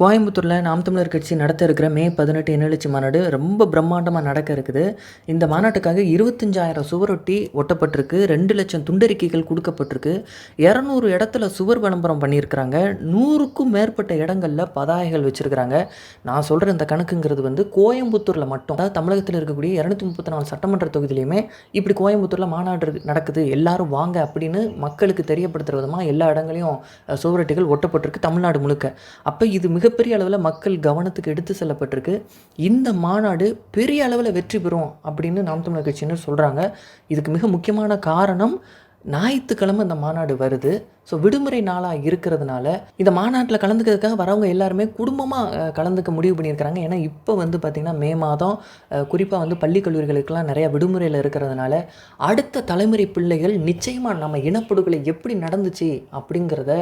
கோயம்புத்தூரில் நாம் தமிழர் கட்சி நடத்த இருக்கிற மே பதினெட்டு எண்ணெழுச்சி மாநாடு ரொம்ப பிரம்மாண்டமாக நடக்க இருக்குது. இந்த மாநாட்டுக்காக இருபத்தஞ்சாயிரம் சுவரொட்டி ஒட்டப்பட்டிருக்கு. ரெண்டு லட்சம் துண்டறிக்கைகள் கொடுக்கப்பட்டிருக்கு. இரநூறு இடத்துல சுவர் விளம்பரம் பண்ணியிருக்கிறாங்க. நூறுக்கும் மேற்பட்ட இடங்களில் பதாகைகள் வச்சுருக்கிறாங்க. நான் சொல்கிற இந்த கணக்குங்கிறது வந்து கோயம்புத்தூரில் மட்டும். அதாவது தமிழகத்தில் இருக்கக்கூடிய இரநூத்தி முப்பத்தி நாலு சட்டமன்ற தொகுதியிலையுமே இப்படி கோயம்புத்தூரில் மாநாடு நடக்குது. எல்லாரும் வாங்க அப்படின்னு மக்களுக்கு தெரியப்படுத்துகிற விதமாக எல்லா இடங்களையும் சுவரொட்டிகள் ஒட்டப்பட்டிருக்கு தமிழ்நாடு முழுக்க. அப்போ இது மிக மிகப்பெரிய அளவில் மக்கள் கவனத்துக்கு எடுத்து செல்லப்பட்டிருக்கு. இந்த மாநாடு பெரிய அளவில் வெற்றி பெறும் அப்படின்னு நாம் தமிழர் கட்சியினர் சொல்கிறாங்க இதுக்கு மிக முக்கியமான காரணம் ஞாயிற்றுக்கிழமை இந்த மாநாடு வருது. ஸோ விடுமுறை நாளாக இருக்கிறதுனால இந்த மாநாட்டில் கலந்துக்கிறதுக்காக வரவங்க எல்லாருமே குடும்பமாக கலந்துக்க முடிவு பண்ணியிருக்கிறாங்க. ஏன்னா இப்போ வந்து பார்த்திங்கன்னா மே மாதம் குறிப்பாக வந்து பள்ளி கல்லூரிகளுக்கெல்லாம் நிறையா விடுமுறையில் இருக்கிறதுனால அடுத்த தலைமுறை பிள்ளைகள் நிச்சயமாக நம்ம இனப்படுகொலை எப்படி நடந்துச்சு அப்படிங்கிறத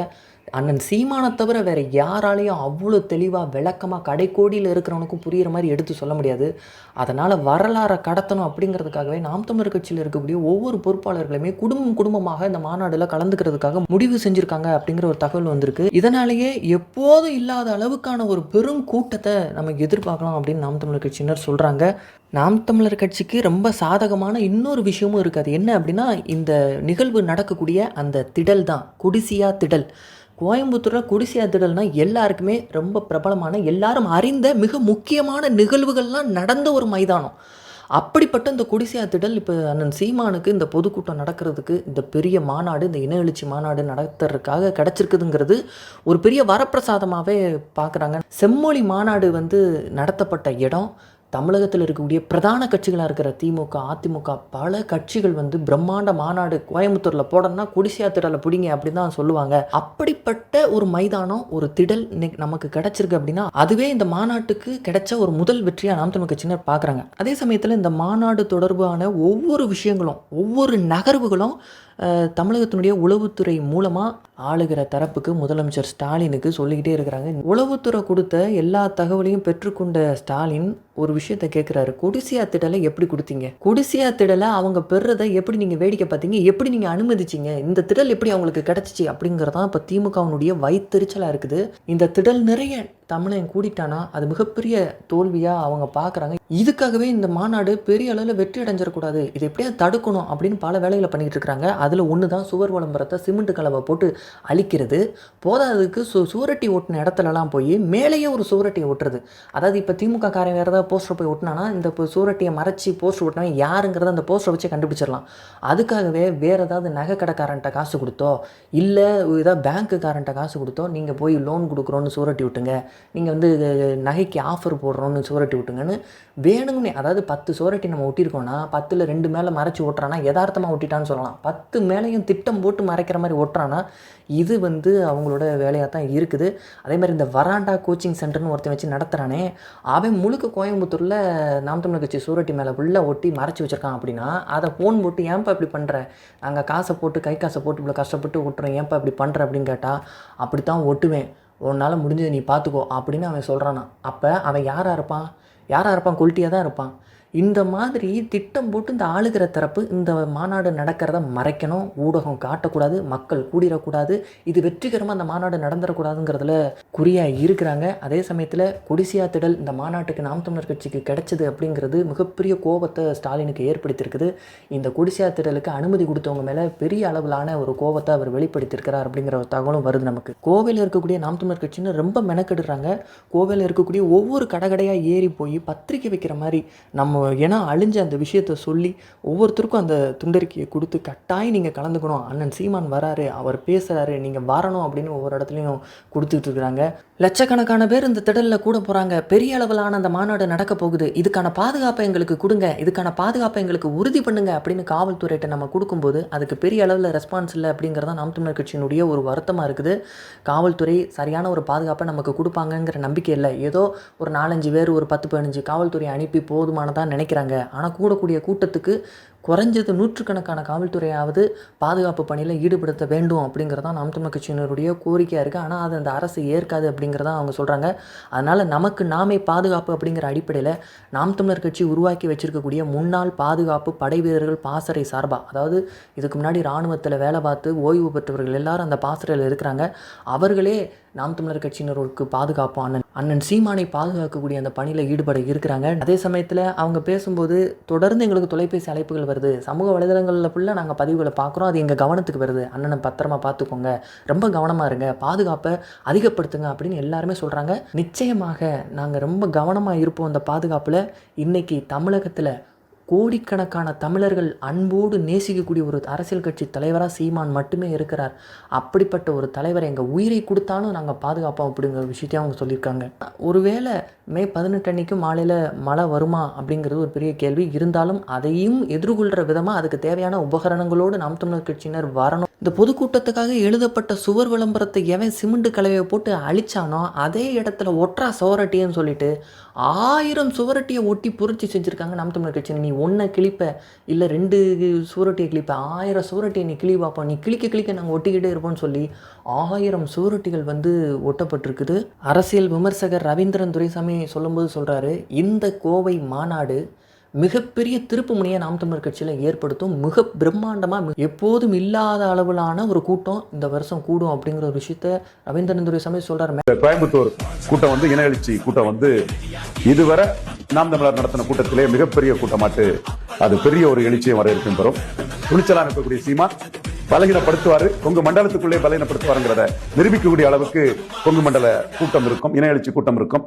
அண்ணன் சீமானை தவிர வேறு யாராலையும் அவ்வளோ தெளிவாக விளக்கமாக கடைக்கோடியில் இருக்கிறவனுக்கும் புரிகிற மாதிரி எடுத்து சொல்ல முடியாது. அதனால் வரலாறை கடத்தணும் அப்படிங்கிறதுக்காகவே நாம் தமிழர் கட்சியில் இருக்கக்கூடிய ஒவ்வொரு பொறுப்பாளர்களுமே குடும்பம் குடும்பமாக இந்த மாநாடில் கலந்துக்கிறதுக்காக முடிவு செஞ்சுருக்காங்க அப்படிங்கிற ஒரு தகவல் வந்திருக்கு. இதனாலேயே எப்போதும் இல்லாத அளவுக்கான ஒரு பெரும் கூட்டத்தை நம்ம எதிர்பார்க்கலாம் அப்படின்னு நாம் தமிழர் கட்சியினர் சொல்கிறாங்க நாம் தமிழர் கட்சிக்கு ரொம்ப சாதகமான இன்னொரு விஷயமும் இருக்குது அது என்ன அப்படின்னா இந்த நிகழ்வு நடக்கக்கூடிய அந்த திடல் தான் குடிசியா திடல். கோயம்புத்தூரில் குடிசையா திடல்னா எல்லாருக்குமே ரொம்ப பிரபலமான எல்லாரும் அறிந்த மிக முக்கியமான நிகழ்வுகள்லாம் நடந்த ஒரு மைதானம். அப்படிப்பட்ட இந்த குடிசையா திடல் இப்போ அண்ணன் சீமானுக்கு இந்த பொதுக்கூட்டம் நடக்கிறதுக்கு இந்த பெரிய மாநாடு இந்த இன எழுச்சி மாநாடு நடத்துறதுக்காக கிடச்சிருக்குதுங்கிறது ஒரு பெரிய வரப்பிரசாதமாகவே பார்க்குறாங்க செம்மொழி மாநாடு வந்து நடத்தப்பட்ட இடம் தமிழகத்தில் இருக்கக்கூடிய பிரதான கட்சிகளாக இருக்கிற திமுக அதிமுக பல கட்சிகள் வந்து பிரம்மாண்ட மாநாடு கோயம்புத்தூரில் போடணும்னா குடிசையா திடலை பிடிங்க அப்படின்னு தான் சொல்லுவாங்க. அப்படிப்பட்ட ஒரு மைதானம் ஒரு திடல் நமக்கு கிடைச்சிருக்கு அப்படின்னா அதுவே இந்த மாநாட்டுக்கு கிடைச்ச ஒரு முதல் வெற்றியாக நாம் தமிழ் கட்சியினர் பார்க்குறாங்க. அதே சமயத்தில் இந்த மாநாடு தொடர்பான ஒவ்வொரு விஷயங்களும் ஒவ்வொரு நகர்வுகளும் தமிழகத்தினுடைய உளவுத்துறை மூலமாக ஆளுகிற தரப்புக்கு முதலமைச்சர் ஸ்டாலினுக்கு சொல்லிக்கிட்டே இருக்கிறாங்க. உளவுத்துறை கொடுத்த எல்லா தகவலையும் பெற்றுக்கொண்ட ஸ்டாலின் ஒரு விஷயத்த கேட்குறாரு. குடிசியா திடலை எப்படி கொடுத்தீங்க? குடிசியா திடலை அவங்க பெறுறதை எப்படி நீங்கள் வேடிக்கை பார்த்தீங்க? எப்படி நீங்கள் அனுமதிச்சீங்க? இந்த திடல் எப்படி அவங்களுக்கு கிடச்சிச்சு அப்படிங்கிறதான் இப்போ திமுகவினுடைய வயிற்றுச்சலாக இருக்குது. இந்த திடல் நிறைய தமிழன் கூடிட்டானா? அது மிகப்பெரிய தோல்வியாக அவங்க பார்க்குறாங்க இதுக்காகவே இந்த மாநாடு பெரிய அளவில் வெற்றி அடைஞ்சிடக்கூடாது இது எப்படியாவது தடுக்கணும் அப்படின்னு பல வேலைகளை பண்ணிட்டு இருக்கிறாங்க அதில் ஒன்று தான் சுவர் விளம்பரத்தை சிமெண்ட் கலவை போட்டு அழிக்கிறது. போதாததுக்கு சு சுவரட்டி ஓட்டின இடத்துலலாம் போய் மேலேயே ஒரு சுவரட்டியை ஒட்டுறது. அதாவது இப்போ திமுக காரன் வேறு ஏதாவது போஸ்டர் போய் ஒட்டினானா இந்த சுவரட்டியை மறைச்சி போஸ்டர் ஒட்டினவன் யாருங்கிறத அந்த போஸ்டரை வச்சு கண்டுபிடிச்சிடலாம். அதுக்காகவே வேறு ஏதாவது நகை கடைக்காரன்ட்ட காசு கொடுத்தோ இல்லை ஏதாவது பேங்க்குக்காரன்ட்ட காசு கொடுத்தோ நீங்கள் போய் லோன் கொடுக்குறோன்னு சுவரட்டி விட்டுங்க நீங்கள் வந்து நகைக்கு ஆஃபர் போடுறோன்னு சுவரட்டி விட்டுங்கன்னு வேணுங்கன்னே அதாவது பத்து சுவரட்டி நம்ம ஒட்டியிருக்கோன்னா பத்தில் ரெண்டு மேலே மறைச்சி ஓட்டுறானா யதார்த்தமாக ஒட்டிட்டான்னு சொல்லலாம். பத்து மேலேயும் திட்டம் போட்டு மறைக்கிற மாதிரி ஓட்டுறான்னா இது வந்து அவங்களோட வேலையாக தான் இருக்குது. அதே மாதிரி இந்த வராண்டா கோச்சிங் சென்டர்னு ஒருத்தன் வச்சு நடத்துகிறானே அவன் முழுக்க கோயம்புத்தூரில் நாம் தமிழ் கட்சி சூரட்டி மேலே உள்ளே ஒட்டி மறைச்சி வச்சிருக்கான் அப்படின்னா அதை ஃபோன் போட்டு ஏன்பா இப்படி பண்ணுற நாங்கள் காசை போட்டு கை காசை போட்டு இவ்வளோ கஷ்டப்பட்டு ஒட்டுறோம் ஏன்பா இப்படி பண்ணுற அப்படின்னு கேட்டால் அப்படி தான் ஒட்டுவேன். உன்னால் முடிஞ்சது நீ பார்த்துக்கோ அப்படின்னு அவன் சொல்கிறானா அப்போ அவன் யாராக இருப்பான்? யாராக இருப்பான்? குல்ட்டியாக தான் இருப்பான். இந்த மாதிரி திட்டம் போட்டு இந்த ஆளுகிற தரப்பு இந்த மாநாடு நடக்கிறத மறைக்கணும். ஊடகம் காட்டக்கூடாது மக்கள் கூடிடக்கூடாது. இது வெற்றிகரமாக அந்த மாநாடு நடந்துடக்கூடாதுங்கிறதுல குறியாக இருக்கிறாங்க. அதே சமயத்தில் குடிசியா திடல் இந்த மாநாட்டுக்கு நாம் தமிழர் கட்சிக்கு கிடைச்சது அப்படிங்கிறது மிகப்பெரிய கோபத்தை ஸ்டாலினுக்கு ஏற்படுத்தியிருக்குது. இந்த குடிசியா திடலுக்கு அனுமதி கொடுத்தவங்க மேலே பெரிய அளவிலான ஒரு கோபத்தை அவர் வெளிப்படுத்தியிருக்கிறார் அப்படிங்கிற ஒரு தகவலும் வருது நமக்கு. கோவையில் இருக்கக்கூடிய நாம் தமிழர் கட்சின்னு ரொம்ப மெனக்கெடுறாங்க. கோவையில் இருக்கக்கூடிய ஒவ்வொரு கடைகடையாக ஏறி போய் பத்திரிக்கை வைக்கிற மாதிரி நம்ம ஏன்னா அழிஞ்ச அந்த விஷயத்த சொல்லி ஒவ்வொருத்தருக்கும் அந்த துண்டறிக்கையை கொடுத்து கட்டாயம் நீங்கள் கலந்துக்கணும். அண்ணன் சீமான் வராரு அவர் பேசுகிறாரு நீங்கள் வரணும் அப்படின்னு ஒவ்வொரு இடத்துலையும் கொடுத்துட்டு இருக்கிறாங்க. லட்சக்கணக்கான பேர் இந்த திடலில் கூட போகிறாங்க பெரிய அளவிலான அந்த மாநாடு நடக்க போகுது. இதுக்கான பாதுகாப்பை எங்களுக்கு கொடுங்க. இதுக்கான பாதுகாப்பை எங்களுக்கு உறுதி பண்ணுங்க அப்படின்னு காவல்துறையிட்ட நம்ம கொடுக்கும்போது அதுக்கு பெரிய அளவில் ரெஸ்பான்ஸ் இல்லை அப்படிங்கிறதா நாம் தமிழர் கட்சியினுடைய ஒரு வருத்தமாக இருக்குது. காவல்துறை சரியான ஒரு பாதுகாப்பை நமக்கு கொடுப்பாங்கங்கிற நம்பிக்கை இல்லை. ஏதோ ஒரு நாலஞ்சு பேர் ஒரு பத்து பதினஞ்சு காவல்துறை அனுப்பி போதுமானதாக நினைக்கிறாங்க. ஆனால் கூடக்கூடிய கூட்டத்துக்கு குறைஞ்சது நூற்றுக்கணக்கான காவல்துறையாவது பாதுகாப்பு பணியில் ஈடுபடுத்த வேண்டும் அப்படிங்கிறதான் நாம் தமிழ் கட்சியினருடைய கோரிக்கையாக இருக்குது ஆனால் அது அந்த அரசு ஏற்காது அப்படிங்கிறதான் அவங்க சொல்கிறாங்க அதனால் நமக்கு நாமே பாதுகாப்பு அப்படிங்கிற அடிப்படையில் நாம் தமிழர் கட்சி உருவாக்கி வச்சிருக்கக்கூடிய முன்னாள் பாதுகாப்பு படை வீரர்கள் பாசறை சார்பாக அதாவது இதுக்கு முன்னாடி இராணுவத்தில் வேலை பார்த்து ஓய்வு பெற்றவர்கள் எல்லாரும் அந்த பாசறையில் இருக்கிறாங்க. அவர்களே நாம் தமிழர் கட்சியினருக்கு பாதுகாப்பு அண்ணன் அண்ணன் சீமானை பாதுகாக்கக்கூடிய அந்த பணியில் ஈடுபட இருக்கிறாங்க. அதே சமயத்தில் அவங்க பேசும்போது தொடர்ந்து எங்களுக்கு தொலைபேசி அழைப்புகள் வருது. சமூக வலைதளங்களில் ஃபுல்லாக நாங்கள் பதிவுகளை பார்க்குறோம். அது எங்கள் கவனத்துக்கு வருது. அண்ணனை பத்திரமா பார்த்துக்கோங்க. ரொம்ப கவனமாக இருங்க. பாதுகாப்பை அதிகப்படுத்துங்க அப்படின்னு எல்லாருமே சொல்கிறாங்க நிச்சயமாக நாங்கள் ரொம்ப கவனமாக இருப்போம் அந்த பாதுகாப்பில். இன்றைக்கி தமிழகத்தில் கோடிக்கணக்கான தமிழர்கள் அன்போடு நேசிக்கக்கூடிய ஒரு அரசியல் கட்சி தலைவராக சீமான் மட்டுமே இருக்கிறார். அப்படிப்பட்ட ஒரு தலைவர் எங்கள் உயிரை கொடுத்தாலும் நாங்கள் பாதுகாப்போம் அப்படிங்கிற விஷயத்தையும் அவங்க சொல்லியிருக்காங்க. ஒருவேளை மே பதினெட்டு அன்னைக்கும் மாலையில் மழை வருமா அப்படிங்கிறது ஒரு பெரிய கேள்வி. இருந்தாலும் அதையும் எதிர்கொள்கிற விதமாக அதுக்கு தேவையான உபகரணங்களோடு நாம் தமிழர் கட்சியினர் வரணும். இந்த பொதுக்கூட்டத்துக்காக எழுதப்பட்ட சுவர் விளம்பரத்தை எவன் சிமெண்ட் கலவையை போட்டு அழிச்சானோ அதே இடத்துல ஒற்றா சுவரட்டின்னு சொல்லிட்டு ஆயிரம் சுவரட்டியை ஒட்டி பொறிச்சு செஞ்சுருக்காங்க நாம் தமிழர் கட்சியினர். நீ ஒன்றை கிழிப்ப இல்லை ரெண்டு சூரட்டியை கிழிப்ப ஆயிரம் சூரட்டியை நீ கிளி பார்ப்போம் நீ கிளிக்க கிளிக்க நாங்கள் ஒட்டிக்கிட்டே இருப்போம்னு சொல்லி ஆயிரம் சூரட்டிகள் வந்து ஒட்டப்பட்டிருக்குது. அரசியல் விமர்சகர் ரவீந்திரன் துரைசாமி சொல்லும்போது சொல்கிறாரு இந்த கோவை மாநாடு மிகப்பெரிய திருப்பு முனையை நாம் தமிழர் கட்சியில் ஏற்படுத்தும். மிக பிரம்மாண்டமாக எப்போதும் இல்லாத அளவிலான ஒரு கூட்டம் இந்த வருஷம் கூடும். அப்படிங்கிற ஒரு விஷயத்த ரவீந்திரன் துரைசாமி சொல்கிறார் கோயம்புத்தூர் கூட்டம் வந்து இன எழுச்சி கூட்டம் வந்து இதுவரை நாம் தமிழர் நடத்தின கூட்டத்திலே மிகப்பெரிய கூட்டமாட்டு அது பெரிய ஒரு எழுச்சியை வரவேற்கும் பெறும். துணிச்சலா இருக்கக்கூடிய சீமா பலகீனப்படுத்துவாரு கொங்கு மண்டலத்துக்குள்ளே பலகீனப்படுத்துவாருங்கிறத நிரூபிக்கக்கூடிய அளவுக்கு கொங்கு மண்டல கூட்டம் இருக்கும் இன எழுச்சி கூட்டம் இருக்கும்.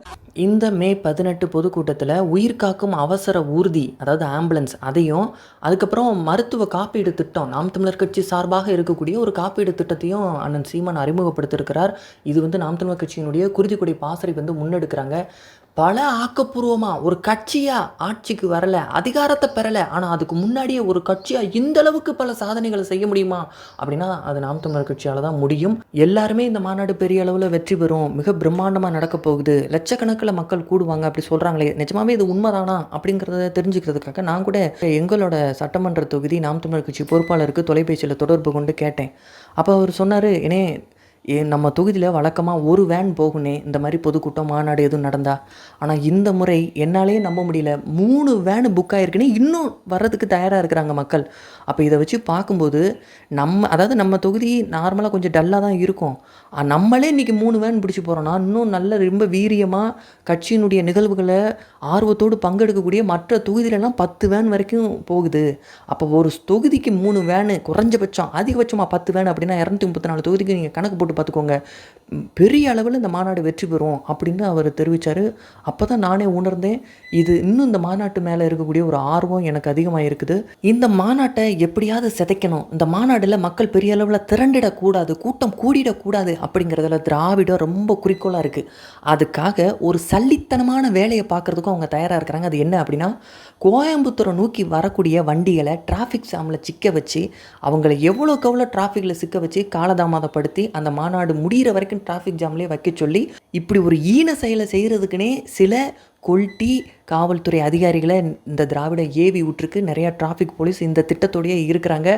இந்த மே பதினெட்டு பொதுக்கூட்டத்தில் உயிர் காக்கும் அவசர ஊர்தி அதாவது ஆம்புலன்ஸ் அதையும் அதுக்கப்புறம் மருத்துவ காப்பீடு திட்டம் நாம் தமிழர் கட்சி சார்பாக இருக்கக்கூடிய ஒரு காப்பீடு திட்டத்தையும் அண்ணன் சீமான் அறிமுகப்படுத்தியிருக்கிறார். இது வந்து நாம் தமிழர் கட்சியினுடைய குருதிக்குடி பாசறை வந்து முன்னெடுக்கிறாங்க. பல ஆக்கப்பூர்வமாக ஒரு கட்சியாக ஆட்சிக்கு வரலை அதிகாரத்தை பெறலை ஆனால் அதுக்கு முன்னாடியே ஒரு கட்சியாக இந்த அளவுக்கு பல சாதனைகளை செய்ய முடியுமா? அப்படின்னா அது நாம் தமிழர் கட்சியால் தான் முடியும். எல்லாருமே இந்த மாநாடு பெரிய அளவில் வெற்றி பெறும். மிக பிரம்மாண்டமாக நடக்க போகுது. லட்சக்கணக்கில் மக்கள் கூடுவாங்க. அப்படி சொல்கிறாங்களே நிஜமாவே இது உண்மைதானா? அப்படிங்கிறத தெரிஞ்சுக்கிறதுக்காக நான் கூட எங்களோட சட்டமன்ற தொகுதி நாம் தமிழர் கட்சி பொறுப்பாளருக்கு தொலைபேசியில் தொடர்பு கொண்டு கேட்டேன். அப்போ அவர் சொன்னார் இனே நம்ம தொகுதியில் வழக்கமாக ஒரு வேன் போகுனே இந்த மாதிரி பொதுக்கூட்டம் மாநாடு எதுவும் நடந்தா? ஆனால் இந்த முறை என்னாலே நம்ப முடியல. மூணு வேனு புக் ஆகிருக்குன்னு இன்னும் வர்றதுக்கு தயாராக இருக்கிறாங்க மக்கள். அப்போ இதை வச்சு பார்க்கும்போது நம்ம அதாவது நம்ம தொகுதி நார்மலாக கொஞ்சம் டல்லாக தான் இருக்கும். நம்மளே இன்றைக்கி மூணு வேன் பிடிச்சி போகிறோன்னா இன்னும் நல்ல ரொம்ப வீரியமாக கட்சியினுடைய நிகழ்வுகளை ஆர்வத்தோடு பங்கெடுக்கக்கூடிய மற்ற தொகுதியிலலாம் பத்து வேன் வரைக்கும் போகுது. அப்போ ஒரு தொகுதிக்கு மூணு வேனு குறைஞ்சபட்சம் அதிகபட்சமாக பத்து வேன் அப்படின்னா இரநூத்தி முப்பத்தி நாலு தொகுதிக்கு நீங்கள் கணக்கு போட்டு பார்த்துக்கோங்க பெரிய அளவில் இந்த மாநாடு வெற்றி பெறும் அப்படின்னு அவர் தெரிவித்தார் அப்போ தான் நானே உணர்ந்தேன் இது இன்னும் இந்த மாநாட்டு மேலே இருக்கக்கூடிய ஒரு ஆர்வம் எனக்கு அதிகமாக இருக்குது. இந்த மாநாட்டை எப்படியாவது சிதைக்கணும். இந்த மாநாட்டில் மக்கள் பெரிய அளவில் திரண்டிடக்கூடாது கூட்டம் கூடிடக்கூடாது அப்படிங்கிறதுல திராவிடம் ரொம்ப குறிக்கோளாக இருக்குது அதுக்காக ஒரு சல்லித்தனமான வேலையை பார்க்குறதுக்கும் அவங்க தயாராக இருக்கிறாங்க. அது என்ன அப்படின்னா கோயம்புத்தூரை நோக்கி வரக்கூடிய வண்டிகளை டிராஃபிக் ஜாமில் சிக்க வச்சு அவங்கள எவ்வளோக்கு எவ்வளோ டிராஃபிக்கில் சிக்க வச்சு காலதாமதப்படுத்தி அந்த மாநாடு முடிகிற வரைக்கும் டிராஃபிக் ஜாம்லேயே வைக்க சொல்லி இப்படி ஒரு ஈன செயலை செய்கிறதுக்குனே சில கொல்ட்டி காவல்துறை அதிகாரிகளை இந்த திராவிட ஏவி விட்டுருக்கு. நிறையா டிராஃபிக் போலீஸ் இந்த திட்டத்தோடையே இருக்கிறாங்க.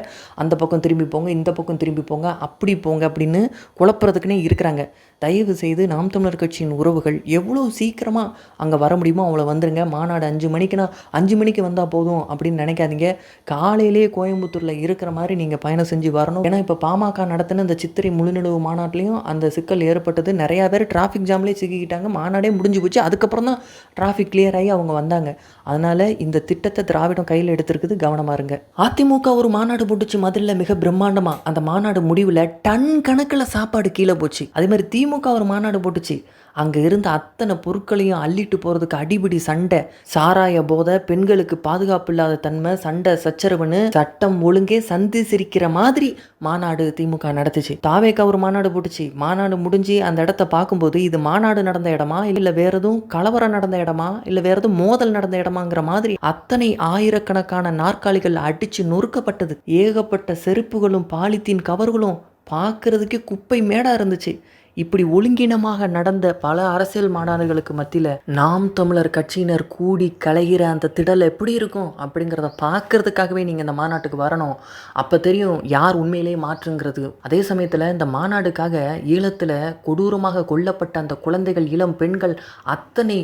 அந்த பக்கம் திரும்பி போங்க இந்த பக்கம் திரும்பி போங்க அப்படி போங்க அப்படின்னு குழப்புறதுக்குனே இருக்கிறாங்க. தயவு செய்து நாம் தமிழர் கட்சியின் உறவுகள் எவ்வளோ சீக்கிரமாக அங்கே வர முடியுமோ அவளை வந்துருங்க. மாநாடு அஞ்சு மணிக்குனா அஞ்சு மணிக்கு வந்தால் போதும் அப்படின்னு நினைக்காதீங்க. காலையிலேயே கோயம்புத்தூரில் இருக்கிற மாதிரி நீங்கள் பயணம் செஞ்சு வரணும். ஏன்னா இப்போ பாமக நடத்தின இந்த சித்திரை முழுநிலவு மாநாட்டிலையும் அந்த சிக்கல் ஏற்பட்டது. நிறையா பேர் டிராஃபிக் ஜாம்லேயே சிக்கிக்கிட்டாங்க. மாநாடே முடிஞ்சு போச்சு. அதுக்கப்புறம் தான் டிராஃபிக் கிளியர் ஆகி அவங்க வந்தாங்க. அதனால் இந்த திட்டத்தை திராவிடம் கையில் எடுத்திருக்குது கவனமாக இருங்க அதிமுக ஒரு மாநாடு போட்டுச்சு மதுரையில் மிக பிரம்மாண்டமாக அந்த மாநாடு முடிவில் டன் கணக்கில் சாப்பாடு கீழே போச்சு. அதே மாதிரி திமுக ஒரு மாநாடு போட்டுச்சு. அங்கே இருந்த அத்தனை பொருட்களையும் அள்ளிட்டு போகிறதுக்கு அடிபிடி சண்டை. சாராய போதை பெண்களுக்கு பாதுகாப்பு இல்லாத தன்மை சண்டை சச்சரவுன்னு சட்டம் ஒழுங்கே சந்தி சிரிக்கிற மாதிரி மாநாடு திமுக நடத்துச்சு. தாவேக்கா ஒரு மாநாடு போட்டுச்சு. மாநாடு முடிஞ்சு அந்த இடத்த பார்க்கும்போது இது மாநாடு நடந்த இடமா இல்லை வேற எதுவும் கலவரம் நடந்த இடமா இல்லை வேற எதுவும் மோதல் நடந்த இடமாங்கிற மாதிரி அத்தனை ஆயிரக்கணக்கான நாற்காலிகள் அடிச்சு நொறுக்கப்பட்டது. ஏகப்பட்ட செருப்புகளும் பாலித்தீன் கவர்களும் பார்க்கறதுக்கே குப்பை மேடாக இருந்துச்சு. இப்படி ஒழுங்கினமாக நடந்த பல அரசியல் மாநாடுகளுக்கு மத்தியில் நாம் தமிழர் கட்சியினர் கூடி கலைகிற அந்த திடல் எப்படி இருக்கும் அப்படிங்கிறத பார்க்கறதுக்காகவே நீங்கள் இந்த மாநாட்டுக்கு வரணும். அப்போ தெரியும் யார் உண்மையிலேயே மாற்றுங்கிறது. அதே சமயத்தில் இந்த மாநாடுக்காக ஈழத்தில் கொடூரமாக கொல்லப்பட்ட அந்த குழந்தைகள் இளம் பெண்கள் அத்தனை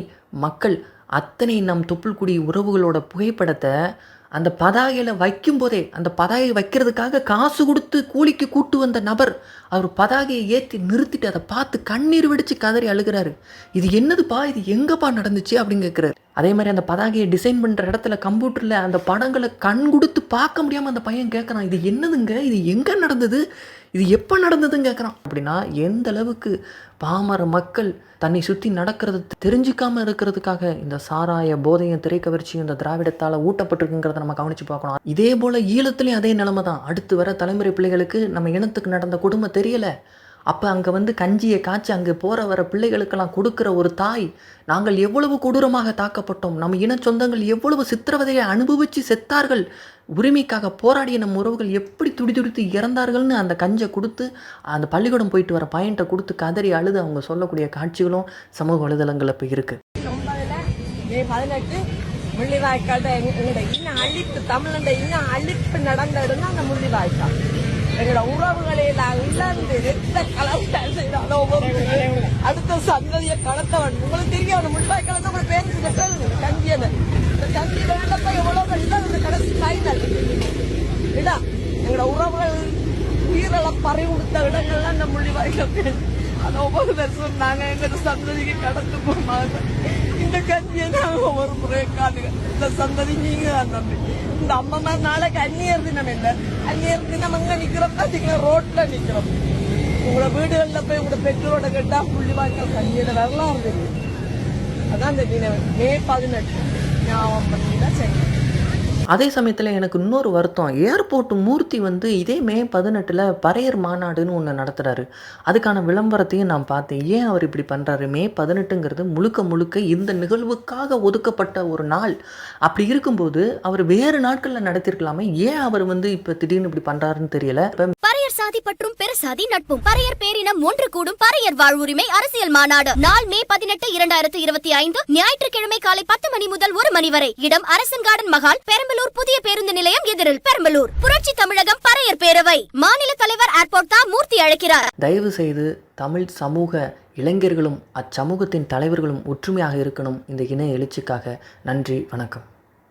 மக்கள் அத்தனை நம் தொப்புள்குடி உறவுகளோட புகைப்படத்தை அந்த பதாகையில் வைக்கும்போதே அந்த பதாகையை வைக்கிறதுக்காக காசு கொடுத்து கூலிக்கு கூட்டு வந்த நபர் அவர் பதாகையை ஏற்றி நிறுத்திட்டு அதை பார்த்து கண்ணீர் வெடிச்சு கதறி அழுகிறாரு. இது என்னதுப்பா? இது எங்கப்பா நடந்துச்சு? அப்படின்னு கேட்குறாரு. அதே மாதிரி அந்த பதாகையை டிசைன் பண்ணுற இடத்துல கம்ப்யூட்டரில் அந்த படங்களை கண் கொடுத்து பார்க்க முடியாமல் அந்த பையன் கேட்குறான் இது என்னதுங்க? இது எங்கே நடந்தது? இது எப்போ நடந்ததுன்னு கேட்குறான் அப்படின்னா எந்த அளவுக்கு பாமர மக்கள் தன்னை சுற்றி நடக்கிறது தெரிஞ்சிக்காமல் இருக்கிறதுக்காக இந்த சாராய போதையும் திரைக்கவர்ச்சியும் இந்த திராவிடத்தால் ஊட்டப்பட்டிருக்குங்கிறத நம்ம கவனித்து பார்க்கணும். இதே போல் ஈழத்துலேயும் அதே நிலைமை தான் அடுத்து வர தலைமுறை பிள்ளைகளுக்கு நம்ம இனத்துக்கு நடந்த குடும்பம் தெரியலை. அப்போ அங்கே வந்து கஞ்சியை காய்ச்சி அங்கே போகிற வர பிள்ளைகளுக்கெல்லாம் கொடுக்குற ஒரு தாய் நாங்கள் எவ்வளவு கொடூரமாக தாக்கப்பட்டோம். நம்ம இன சொந்தங்கள் எவ்வளவு சித்திரவதையை அனுபவித்து செத்தார்கள். உரிமைக்காக போராடிய நம் உறவுகள் எப்படி துடி துடித்து இறந்தார்கள்னு அந்த கஞ்சை கொடுத்து அந்த பள்ளிக்கூடம் போயிட்டு வர பையன்ட்ட கொடுத்து கதறி அழுது அவங்க சொல்லக்கூடிய காட்சிகளும் சமூக வலைதளங்களில் இப்போ இருக்குது முள்ளிவாய்க்கால் எங்களோட இன்னும் அழிப்பு தமிழண்ட இன்னும் அழிப்பு நடந்த இடம் தான் அந்த முள்ளிவாய்க்கால். எங்களோட உறவுகளை நான் இழந்து எந்த கலவரம் அடுத்த சந்ததியை கலத்தவன் உங்களுக்கு தெரியும் அந்த முள்ளிவாய்க்கால் வந்து உங்களை பேருக்கு தங்கியவன் கஞ்சியது இந்த கஞ்சி வேண்டப்ப எவ்வளவு இடம் இந்த கடைசி ஃபைனல் இடா எங்களோட உறவுகள் உயிரெல்லாம் பறி கொடுத்த இடங்கள்லாம் இந்த முள்ளிவாய்க்கால் அந்த ஒவ்வொரு வருஷம் நாங்க எங்க சந்ததிக்கு கடந்து போமாங்க இந்த கட்சியை நாங்க ஒவ்வொரு முறை காட்டுங்க இந்த சந்ததி நீங்க தம்பி இந்த அம்மா மாதிரி நாளைக்கு அந்நியர் தினம் இல்ல அந்நியர் தினம் அங்க நிக்கிறோம் பாத்தீங்கன்னா ரோட்ல நிக்கிறோம் உங்களோட வீடுகள்ல போய் உங்களோட பெற்றோட கேட்டா புள்ளி வாய்க்கால் கண்ணியோட வரலாறு அதான் இந்த தினம் மே பதினெட்டு ஞாபகம் பண்ணீங்கன்னா சரி அதே சமயத்தில் எனக்கு இன்னொரு வருத்தம். ஏர்போர்ட் மூர்த்தி வந்து இதே மே பதினெட்டில் பறையர் மாநாடுன்னு ஒன்று நடத்துகிறாரு அதுக்கான விளம்பரத்தையும் நான் பார்த்தேன். ஏன் அவர் இப்படி பண்ணுறாரு மே பதினெட்டுங்கிறது முழுக்க முழுக்க இந்த நிகழ்வுக்காக ஒதுக்கப்பட்ட ஒரு நாள். அப்படி இருக்கும்போது அவர் வேறு நாட்களில் நடத்திருக்கலாமே. ஏன் அவர் வந்து இப்போ திடீர்னு இப்படி பண்ணுறாருன்னு தெரியல. பறையர் சாதி பற்றும் பெருசாதி நட்பும். பறையர் பேரினம் ஒன்று கூடும். பறையர் வாழ்வுரிமை அரசியல் மாநாடு. நாள் மே பதினெட்டு இரண்டாயிரத்து இருபத்தி ஐந்து. ஞாயிற்றுக்கிழமை காலை பத்து மணி முதல் ஒரு மணி வரை. இடம் அரசன் கார்டன் மகால் பெரம்பு பெரம்பலூர் புதிய பேருந்து நிலையம் எதிரில். பெரம்பலூர் புரட்சி தமிழகம் பறையர் பேரவை. மாநில தலைவர் ஏர்போர்ட் தான் மூர்த்தி அழைக்கிறார். தயவு செய்து தமிழ் சமூக இளைஞர்களும் அச்சமூகத்தின் தலைவர்களும் ஒற்றுமையாக இருக்கணும் இந்த இணைய எழுச்சிக்காக. நன்றி வணக்கம்.